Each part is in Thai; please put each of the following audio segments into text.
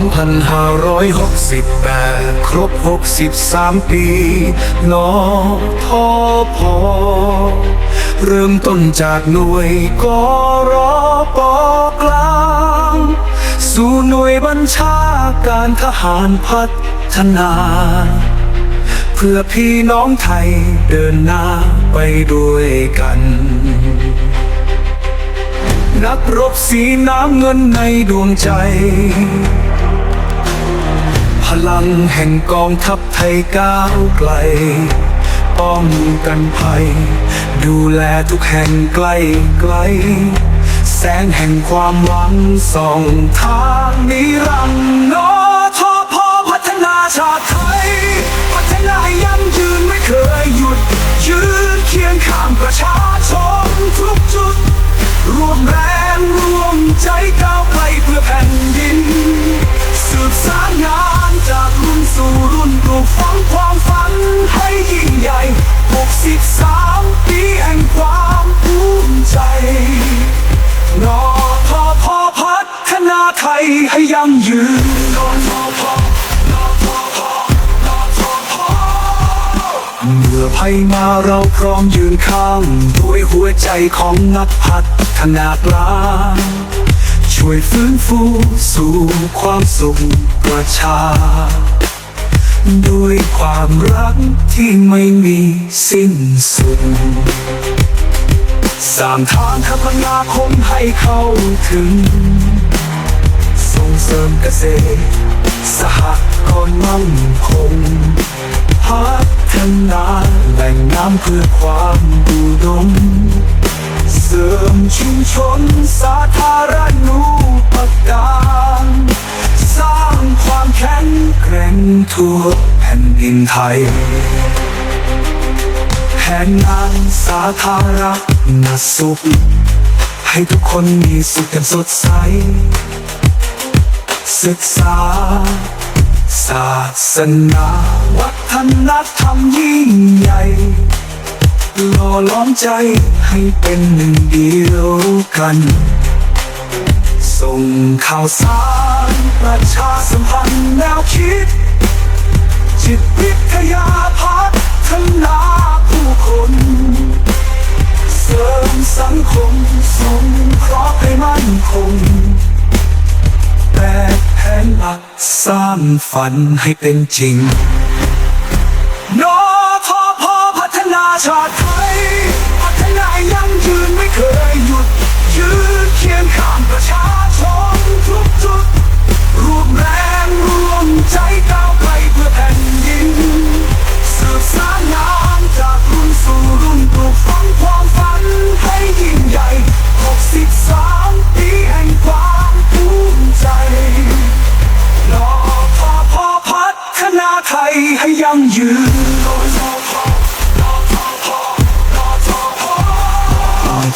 2568 ครบ 63 ปี นอทอพอ เริ่มต้นจากหน่วยกรอปกลาง สู่หน่วยบัญชาการทหารพัฒนา เพื่อพี่น้องไทยเดินหน้าไปด้วยกันนักรบสีน้ำเงินในดวงใจ ลังแห่งกองทัพไทยก้าวไกล ป้องกันภัย ดูแลทุกแห่งไกลไกล แสงแห่งความหวังส่องทางนิรั ให้ยั่งยืนเมื่อภัยมาเราพร้อมยืนข้างด้วยหัวใจของนักพัฒนากลางช่วยฟื้นฟูสู่ความสุขประชา ด้วยความรักที่ไม่มีสิ้นสุดสร้างทางคมนาคมให้เข้าถึง ส่งเสริมเกษตร สหกรณ์มั่นคงพัฒนาแหล่งน้ำเพื่อความอุดม เสริมชุมชนสาธารณูปการสร้างความแข็งแกร่งทั่วแผ่นดินไทยแผนงานสาธารณสุขให้ทุกคนมีสุขกันสดใส ศึกษา ศาสนา วัฒนธรรมยิ่งใหญ่หล่อล้อมใจให้เป็นหนึ่งเดียวกัน ส่งข่าวสาร ประชาสัมพันธ์แนวคิด จิตวิทยา สร้างฝันให้เป็นจริง นอพอพอพัฒนาชาติ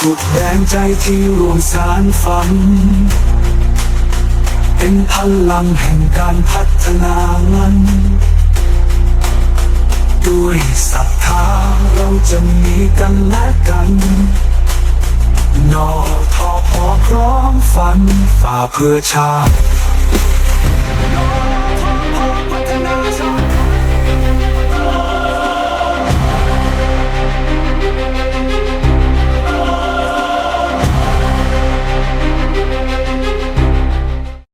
อทุดแรงใจที่รวมสารฝัน เป็นพลังแห่งการพัฒนามันด้วยศรัทธาเราจะมีกันและกันนอทอพอพร้อมฝันฝ่าเพื่อชาติ